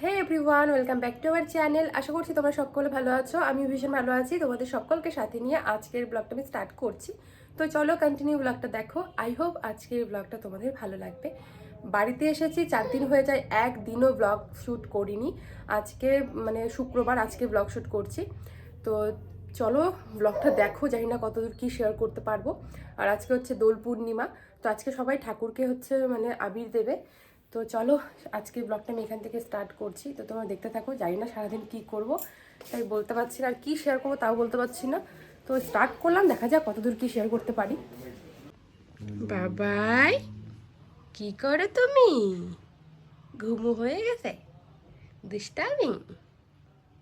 Hey everyone welcome back to our channel আশা করছি তোমরা সকলে ভালো আছো। আমি ভীষণ ভালো আছি। তোমাদের সকলকে সাথে নিয়ে আজকের ব্লগটা আমি স্টার্ট করছি। তো চলো কন্টিনিউ ব্লগটা দেখো। আই হোপ আজকের ব্লগটা তোমাদের ভালো লাগবে। বাড়িতে এসেছি, চার দিন হয়ে যায়, একদিনও ব্লগ শ্যুট করিনি। আজকে মানে শুক্রবার আজকে ব্লগ শ্যুট করছি। তো চলো ব্লগটা দেখো, জানি না কতদূর কী শেয়ার করতে পারব। আর আজকে হচ্ছে দোল পূর্ণিমা। তো আজকে সবাই ঠাকুরকে হচ্ছে মানে আবির দেবে। তো চলো আজকে ব্লগটা আমি এখান থেকে স্টার্ট করছি। তো তোমরা দেখতে থাকো, জানি না সারাদিন কি করব। তাই বলতে পারছি না আর কি শেয়ার করব তাও বলতে পারছি না। তো স্টার্ট করলাম, দেখা যাক কতদূর কি শেয়ার করতে পারি। বাবাই, কি করে তুমি? ঘুমু হয়ে গেছে? দুষ্টামি?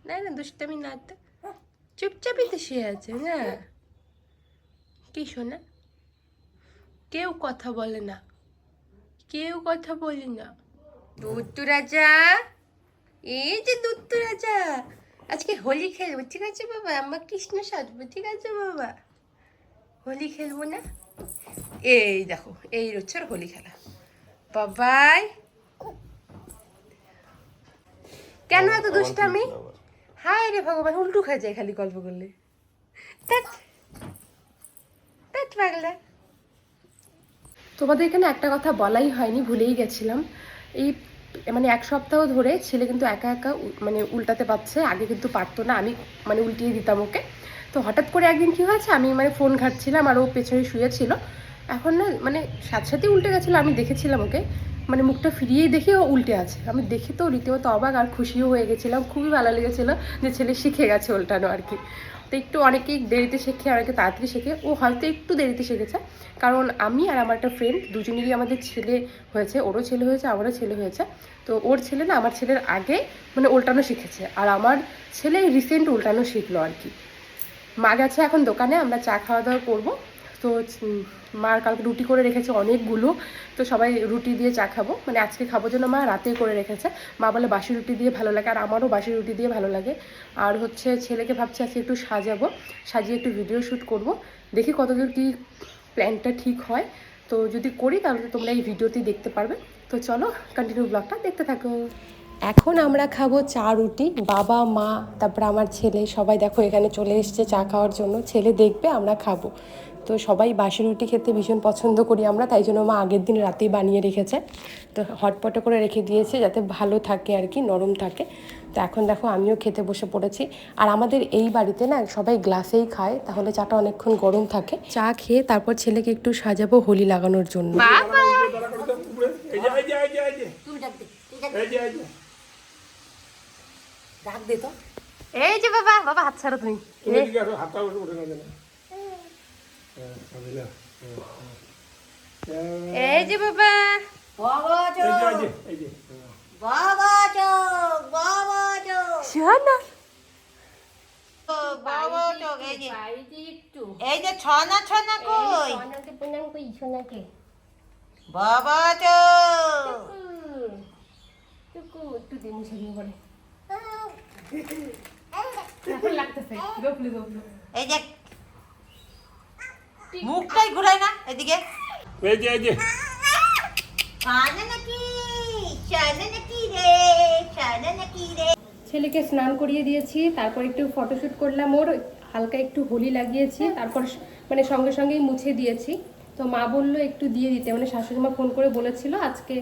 না না, দুষ্টামি না তো। চুপচাপই তো শুয়ে আছে, না? কি শোনা? কেউ কথা বলে না। কেউ কথা বলে না। দুত্তু রাজা এই যে দুত্তু রাজা আজকে হোলি খেলব ঠিক আছে বাবা? আমার কৃষ্ণ সাজবো ঠিক আছে বাবা? হোলি খেলব না? এই দেখো এই হচ্ছে হোলি খেলা। বাবাই। কেন এত দুষ্টামি? হায় রে ভগবান উল্টু খাই যায় খালি গল্প করলে। ধ্যাৎ। ধ্যাৎ পাগলা। তোমাদের এখানে একটা কথা বলাই হয়নি, ভুলেই গেছিলাম। এই মানে এক সপ্তাহ ধরে ছেলে কিন্তু একা একা মানে উল্টাতে পারছে, আগে কিন্তু পারতো না, আমি মানে উল্টিয়ে দিতাম ওকে। তো হঠাৎ করে একদিন কী হয়েছে, আমি মানে ফোন ঘাটছিলাম আর ও পেছনে শুয়েছিল এখন না মানে সাথে সাথে উল্টে গেছিল, আমি দেখেছিলাম ওকে। মানে মুখটা ফিরিয়েই দেখি ও উল্টে আছে। আমি দেখে তো রীতিমতো অবাক আর খুশিও হয়ে গেছিলাম। খুবই ভালো লেগেছিলো যে ছেলে শিখে গেছে উল্টানো আর কি। তো একটু অনেকেই দেরিতে শেখে, অনেকে তাড়াতাড়ি শেখে। ও হয়তো একটু দেরিতে শিখেছে। কারণ আমি আর আমার একটা ফ্রেন্ড দুজনেরই আমাদের ছেলে হয়েছে, ওরও ছেলে হয়েছে, আমারও ছেলে হয়েছে। তো ওর ছেলে না আমার ছেলের আগে মানে উল্টানো শিখেছে। আর আমার ছেলে রিসেন্ট উল্টানো শিখলো আর কি। মা গেছে এখন দোকানে, আমরা চা খাওয়া দাওয়া করব। তো মার কালকে রুটি করে রেখেছে অনেকগুলো। তো সবাই রুটি দিয়ে চা খাব। মানে আজকে খাব জন্য মা রাতে করে রেখেছে। মা বলে বাসি রুটি দিয়ে ভালো লাগে, আর আমারও বাসি রুটি দিয়ে ভালো লাগে। আর হচ্ছে ছেলেকে ভাবছি আজকে একটু সাজাবো, সাজিয়ে একটু ভিডিও শ্যুট করব। দেখি কতদূর কি প্ল্যানটা ঠিক হয়। তো যদি করি তাহলে তোমরা এই ভিডিওতেই দেখতে পারবে। তো চলো কন্টিনিউ ব্লগটা দেখতে থাকো। এখন আমরা খাব চা রুটি। বাবা, মা, তারপর আমার ছেলে, সবাই দেখো এখানে চলে এসছে চা খাওয়ার জন্য। ছেলে দেখবে, আমরা খাব। তো সবাই বাসি রুটি খেতে ভীষণ পছন্দ করি আমরা তাই জন্য মা আগের দিন রাতেই বানিয়ে রেখেছে। তো হটপটে করে রেখে দিয়েছে যাতে ভালো থাকে আর কি নরম থাকে। তো এখন দেখো আমিও খেতে বসে পড়েছি। আর আমাদের এই বাড়িতে না সবাই গ্লাসেই খায় তাহলে চাটা অনেকক্ষণ গরম থাকে। চা খেয়ে তারপর ছেলেকে একটু সাজাবো হোলি লাগানোর জন্য। এই যে বাবা বাবা হাত ছাড়ো তুমি তুমি এদিকে আসো হাতটা উঠে উঠে না যেন হ্যাঁ কাবিলা এই যে বাবা। বাবা এই যে ছনা ছনা কই? প্রণাম করি সোনাকে বাবা টুকু একটু দিন বলে এই যে মুখটাই ঘুরাই না এদিকে। এই যে এই যে। কানে নাকি চলে নাকি রে চলে নাকি রে। ছেলেকে স্নান করিয়ে দিয়েছি তারপর একটু ফটোশুট করলাম ওর হালকা একটু হোলি লাগিয়েছি তারপর মানে সঙ্গে সঙ্গেই মুছে দিয়েছি। তো মা বলল একটু দিয়ে দিতে মানে শাশুড়ি মা ফোন করে বলেছিল আজকে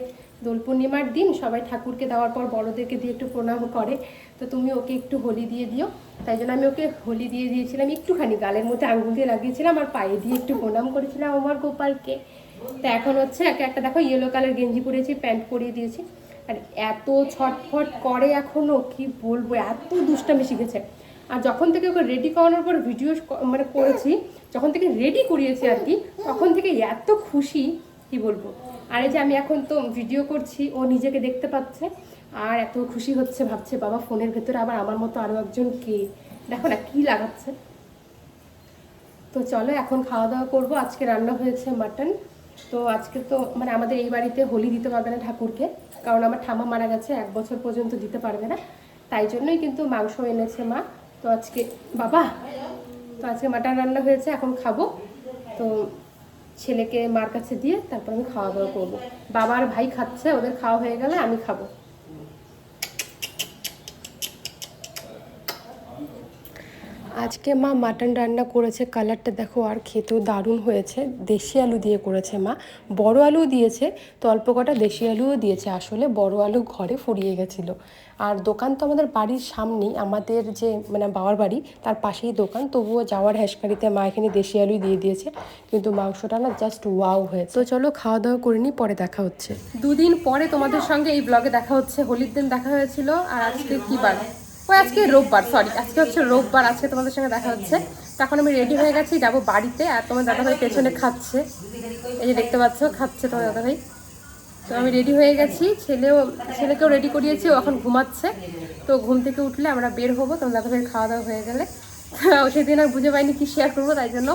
দোল পূর্ণিমার দিন সবাই ঠাকুরকে দেওয়ার পর বড়দেরকে দিয়ে একটু প্রণাম করে। তো তুমি ওকে একটু হোলি দিয়ে দিও। তাই জন্য আমি ওকে হোলি দিয়ে দিয়েছিলাম, একটুখানি গালের মধ্যে আঙুল দিয়ে লাগিয়েছিলাম আর পায়ে দিয়ে একটু প্রণাম করেছিলাম আমার গোপালকে। তো এখন হচ্ছে একে একটা দেখো ইয়েলো কালার গেঞ্জি পরেছি, প্যান্ট পরিয়ে দিয়েছি। আর এত ছটফট করে এখনও, কি বলব, এত দুষ্টামি শিখেছে। আর যখন থেকে ওকে রেডি করানোর পর ভিডিও মানে করেছি, যখন থেকে রেডি করিয়েছি আর কি, তখন থেকে এত খুশি, কি বলব আর এই যে আমি এখন তো ভিডিও করছি, ও নিজেকে দেখতে পাচ্ছে, আর এত খুশি হচ্ছে, ভাবছে, বাবা, ফোনের ভেতরে আবার আমার মতো আরও একজন কে? দেখো না, কী লাগাচ্ছে। তো চলো, এখন খাওয়া দাওয়া করব। আজকে রান্না হয়েছে মাটন। তো আজকে তো মানে আমাদের এই বাড়িতে হোলি দিতে পারবে না ঠাকুরকে, কারণ আমার ঠামা মারা গেছে, এক বছর পর্যন্ত দিতে পারবে না। তাই জন্যই কিন্তু মাংস এনেছে মা। তো আজকে, বাবা, তো আজকে মাটন রান্না হয়েছে, এখন খাব। তো ছেলেকে মার কাছে দিয়ে তারপর আমি খাওয়া দাওয়া করব। বাবা আর ভাই খাচ্ছে, ওদের খাওয়া হয়ে গেলে আমি খাব। আজকে মা মাটন রান্না করেছে, কালারটা দেখো আর খেতেও দারুণ হয়েছে। দেশি আলু দিয়ে করেছে মা। বড় আলু দিয়েছে, তো অল্প কটা দেশি আলুও দিয়েছে। আসলে বড় আলু ঘরে ফুরিয়ে গেছিল। আর দোকান তো আমাদের বাড়ির সামনেই, আমাদের যে মানে বাবার বাড়ি, তার পাশেই দোকান। তবুও যাওয়ার হ্যাসকারিতে মা এখানে দেশি আলুই দিয়ে দিয়েছে। কিন্তু মাংসটা না জাস্ট ওয়াও হয়েছে। তো চলো খাওয়া দাওয়া করে নিই, পরে দেখা হচ্ছে। দুদিন পরে তোমাদের সঙ্গে এই ব্লগে দেখা হচ্ছে। হোলির দিন দেখা হয়েছিল। আর আজকে কি বার? ও আজকে রোববার সরি আজকে হচ্ছে রোববার, আজকে তোমাদের সঙ্গে দেখা হচ্ছে। তখন আমি রেডি হয়ে গেছি, যাব বাড়িতে, আর তোমার দাদাভাই পেছনে খাচ্ছে। এই যে দেখতে পাচ্ছ, খাচ্ছে তোমার দাদাভাই। তো আমি রেডি হয়ে গেছি, ছেলেও, ছেলেকেও রেডি করিয়েছি, ও এখন ঘুমাচ্ছে। তো ঘুম থেকে উঠলে আমরা বের হব, তোমার দাদাভাইয়ের খাওয়া দাওয়া হয়ে গেলে। সেদিন আর বুঝে পাইনি কি শেয়ার করব, তাই জন্য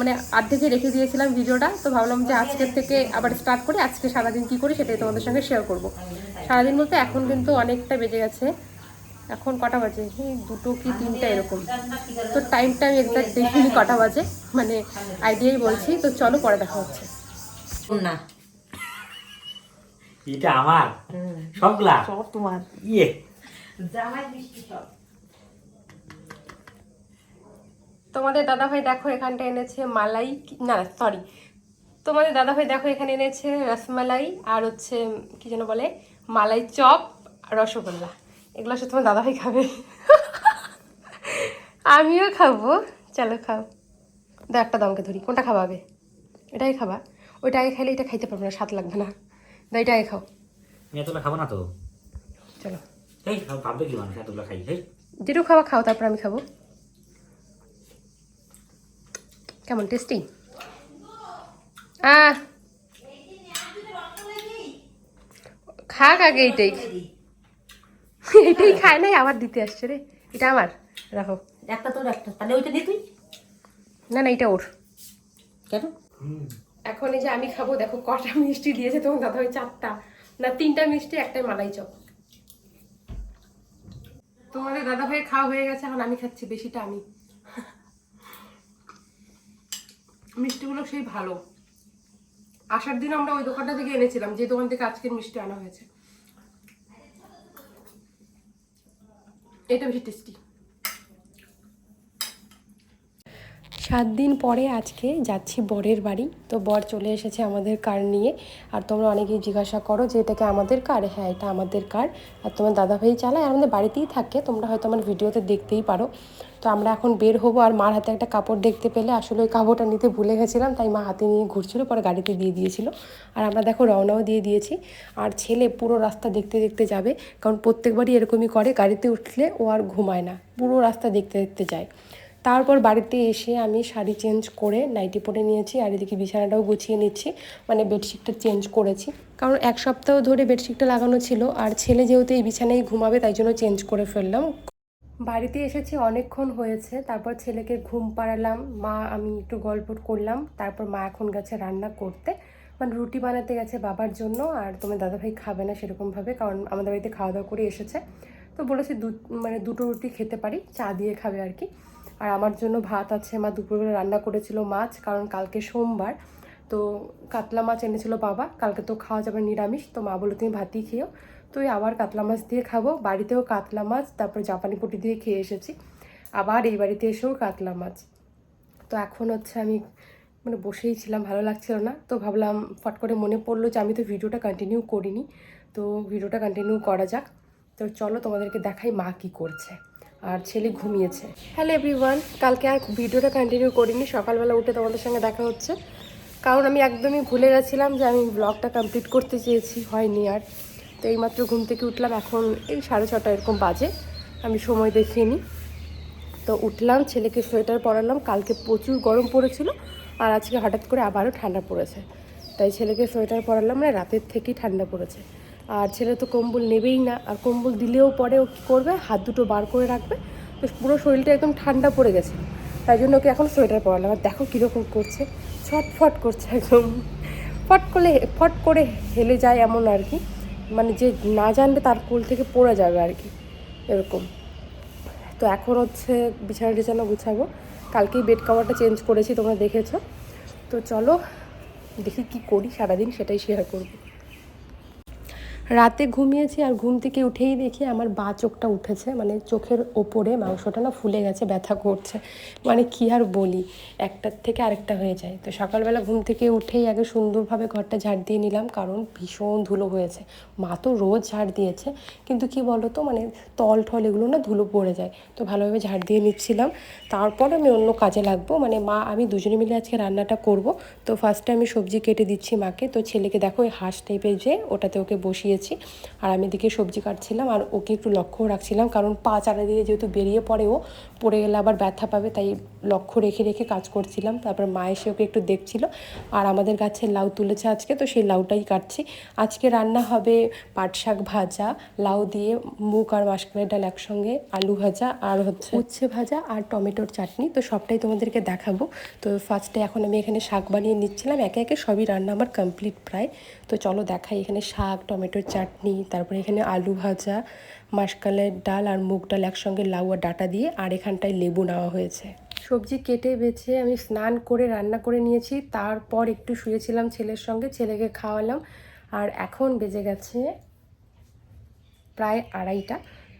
মানে আর্ধেকে রেখে দিয়েছিলাম ভিডিওটা। তো ভাবলাম যে আজকের থেকে আবার স্টার্ট করি, আজকে সারাদিন কী করি সেটাই তোমাদের সঙ্গে শেয়ার করব। সারাদিন বলতে এখন কিন্তু অনেকটা বেজে গেছে। এখন কটা বাজে? এই দুটো কি তিনটা এরকম? তো টাইমটা আমি এক্সাক্ট দেখিনি কটা বাজে? মানে আইডিয়াই বলছি তো চলো পরে দেখা হচ্ছে। না। এটা আমার? সবগুলা? সব তোমার। ইয়ে। জামাই মিষ্টি সব। তোমাদের দাদাভাই দেখো এখানটা এনেছে মালাই না সরি তোমাদের দাদাভাই দেখো এখানে এনেছে রসমালাই আর হচ্ছে কি যেন বলে মালাই চপ আর রসগোল্লা। এগুলো সে তোমার দাদাভাই খাবে। আমিও খাব। চলো খাও। দা একটা দমকে ধরি। কোনটা খাওয়াবে এটাই খাবা। ওইটা আগে খাইলে এটা খাইতে পারব না স্বাদ লাগবে না। দা এটা আগে খাও। এতগুলো খাব না তো? চলো। এই ভাববে কি মানুষ? এতগুলো খাই এই যেটু খাওয়া খাও তারপর আমি খাব। কেমন টেস্টি আহ! খাক আগে এইটাই এইটাই খায় নাই আবার দিতে আসছে রে। এটা আমার রাখো। একটা তোর একটা। তাহলে ওইটা দে তুই? না না এটা ওর। কেন? এখন এই যে আমি খাব দেখো কটা মিষ্টি দিয়েছে তোমার দাদা ওই চারটা। না তিনটা মিষ্টি একটাই মালাই চপ। তোমাদের দাদা ভাই খাওয়া হয়ে গেছে এখন আমি খাচ্ছি বেশিটা আমি। মিষ্টিগুলো সেই ভালো। আসার দিন আমরা ওই দোকানটা থেকে এনেছিলাম যে দোকান থেকে আজকের মিষ্টি আনা হয়েছে। এটা বেশি টেস্টি সাত দিন পরে আজকে যাচ্ছি বরের বাড়ি। তো বর চলে এসেছে আমাদের কার নিয়ে। আর তোমরা অনেকেই জিজ্ঞাসা করো যে এটাকে আমাদের কার? হ্যাঁ এটা আমাদের কার। আর তোমার দাদাভাই চালায়। আর আমাদের বাড়িতেই থাকে। তোমরা হয়তো আমার ভিডিওতে দেখতেই পারো। তো আমরা এখন বের হব। আর মার হাতে একটা কাপড় দেখতে পেলে আসলে ওই কাপড়টা নিতে ভুলে গেছিলাম, তাই মা হাতে নিয়ে ঘুরছিল, পরে গাড়িতে দিয়ে দিয়েছিল। আর আমরা দেখো রওনাও দিয়ে দিয়েছি। আর ছেলে পুরো রাস্তা দেখতে দেখতে যাবে। কারণ প্রত্যেকবারই এরকমই করে। গাড়িতে উঠলে ও আর ঘুমায় না। পুরো রাস্তা দেখতে দেখতে যায়। তারপর বাড়িতে এসে আমি শাড়ি চেঞ্জ করে নাইটি পরে নিয়েছি, আর এদিকে বিছানাটাও গুছিয়ে নিচ্ছি মানে বেডশিটটা চেঞ্জ করেছি। কারণ এক সপ্তাহ ধরে বেডশিটটা লাগানো ছিল, আর ছেলে যেহেতু এই বিছানায় ঘুমাবে, তাই জন্য চেঞ্জ করে ফেললাম। বাড়িতে এসেছি অনেকক্ষণ হয়েছে, তারপর ছেলেকে ঘুম পাড়ালাম, মা আমি একটু গল্প করলাম, তারপর মা এখন গেছে রান্না করতে। মানে রুটি বানাতে গেছে বাবার জন্য, আর তোমার দাদাভাই খাবে না সেরকমভাবে, কারণ আমাদের বাড়িতে খাওয়া দাওয়া করে এসেছে। তো বলেছে দু মানে দুটো রুটি খেতে পারি, চা দিয়ে খাবে আর কি। আর আমার জন্য ভাত আছে, মা দুপুরবেলা রান্না করেছিল মাছ, কারণ কালকে সোমবার। তো কাতলা মাছ এনেছিল বাবা, কালকে তো খাওয়া যাবে নিরামিষ। তো মা বলল, তুমি ভাতই খেয়েও। তো আবার কাতলা মাছ দিয়ে খাব। বাড়িতেও কাতলা মাছ, তারপর জাপানি পুটি দিয়ে খেয়ে এসেছি। আবার এই বাড়িতে এসেও কাতলা মাছ। তো এখন হচ্ছে আমি মানে বসেই ছিলাম, ভালো লাগছিল না। তো ভাবলাম, ফট করে মনে পড়ল যে আমি তো ভিডিওটা কন্টিনিউ করিনি। তো ভিডিওটা কন্টিনিউ করা যাক। তো চলো তোমাদেরকে দেখাই মা কি করছে। আর ছেলে ঘুমিয়েছে। হ্যালো এভরিওয়ান কালকে আর ভিডিওটা কন্টিনিউ করিনি, সকালবেলা উঠে তোমাদের সঙ্গে দেখা হচ্ছে। কারণ আমি একদমই ভুলে গেছিলাম যে আমি ব্লগটা কমপ্লিট করতে চেয়েছি, হয়নি আর। তো এইমাত্র ঘুম থেকে উঠলাম, এখন এই সাড়ে ছটা এরকম বাজে, আমি সময় দেখিয়ে নিই তো উঠলাম, ছেলেকে সোয়েটার পরালাম, কালকে প্রচুর গরম পড়েছিল আর আজকে হঠাৎ করে আবারও ঠান্ডা পড়েছে। তাই ছেলেকে সোয়েটার পরালাম মানে রাতের থেকেই ঠান্ডা পড়েছে। আর ছেলে তো কম্বল নেবেই না, আর কম্বল দিলেও পরে ও কী করবে? হাত দুটো বার করে রাখবে। তো পুরো শরীরটা একদম ঠান্ডা পড়ে গেছে। তাই জন্য ওকে এখন সোয়েটার পরালাম। আর দেখো কীরকম করছে। ছটফট করছে একদম। ফট করে ফট করে হেলে যায় এমন আর কি। মানে যে না জানবে তার কোল থেকে পড়ে যাবে আর কি। এরকম। তো এখন হচ্ছে বিছানা টিছানা গুছাবো। কালকেই বেড কাভারটা চেঞ্জ করেছি, তোমরা দেখেছ। তো চলো, দেখি কি করি, সারাদিন সেটাই শেয়ার করব। রাতে ঘুমিয়েছি আর ঘুম থেকে উঠেই দেখি আমার বা চোখটা উঠেছে মানে চোখের ওপরে মাংসটা না ফুলে গেছে, ব্যথা করছে। মানে কি আর বলি, একটার থেকে আরেকটা হয়ে যায়। তো সকালবেলা ঘুম থেকে উঠেই আগে সুন্দরভাবে ঘরটা ঝাড় দিয়ে নিলাম, কারণ ভীষণ ধুলো হয়েছে। মা তো রোজ ঝাড় দিয়েছে, কিন্তু কি বলো তো মানে তল ঠল এগুলো না ধুলো পড়ে যায়। তো ভালোভাবে ঝাড় দিয়ে নিচ্ছিলাম। তারপর আমি অন্য কাজে লাগবো মানে মা, আমি দুজনে মিলে আজকে রান্নাটা করব। তো ফার্স্টে আমি সবজি কেটে দিচ্ছি মাকে। তো ছেলেকে দেখো ওই হাঁস টাইপের যে, ওটাতে ওকে বসিয়েছি আর আমি এদিকে সবজি কাটছিলাম আর ওকে একটু লক্ষ্য রাখছিলাম কারণ পা চারা দিয়ে যেহেতু বেরিয়ে পড়ে ও, পড়ে গেলে আবার ব্যথা পাবে, তাই লক্ষ্য রেখে রেখে কাজ করছিলাম। তারপর মা এসে ওকে একটু দেখছিল। আর আমাদের গাছে লাউ তুলেছে আজকে, তো সেই লাউটাই কাটছি। আজকে রান্না হবে পাট শাক ভাজা, লাউ দিয়ে মুগ আর মাসকলাই ডাল একসঙ্গে, আলু ভাজা আর হচ্ছে উচ্ছে ভাজা আর টমেটোর চাটনি। তো সবটাই তোমাদেরকে দেখাবো। তো ফার্স্টে এখন আমি এখানে শাক বানিয়ে নিচ্ছিলাম। একে একে সবই রান্না আমার কমপ্লিট প্রায়। তো চলো দেখাই এখানে শাক, টমেটোর চাটনি, তারপরে এখানে আলু ভাজা মাসকালের ডাল আর মুগ ডাল একসঙ্গে লাউ আর ডাটা দিয়ে আর এখানটায় লেবু নেওয়া হয়েছে। সবজি কেটে বেছে আমি স্নান করে, রান্না করে নিয়েছি। তারপর একটু শুয়েছিলাম ছেলের সঙ্গে, ছেলেকে খাওয়ালাম। আর এখন বেজে গেছে প্রায় আড়াইটা।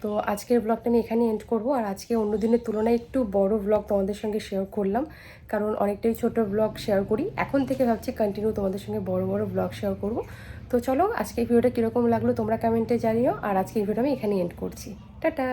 তো আজকের ব্লগটা আমি এখানে এন্ড করব। আর আজকে অন্য দিনের তুলনায় একটু বড় ব্লগ তোমাদের সঙ্গে শেয়ার করলাম। কারণ অনেকটাই ছোট ব্লগ শেয়ার করি। এখন থেকে ভাবছি কন্টিনিউ তোমাদের সঙ্গে বড় বড় ব্লগ শেয়ার করব। তো চলো, আজকে ভিডিওটা কীরকম লাগল তোমরা কমেন্টে জানিও। আর আজকে ভিডিওটা আমি এখানে এন্ড করছি। টাটা!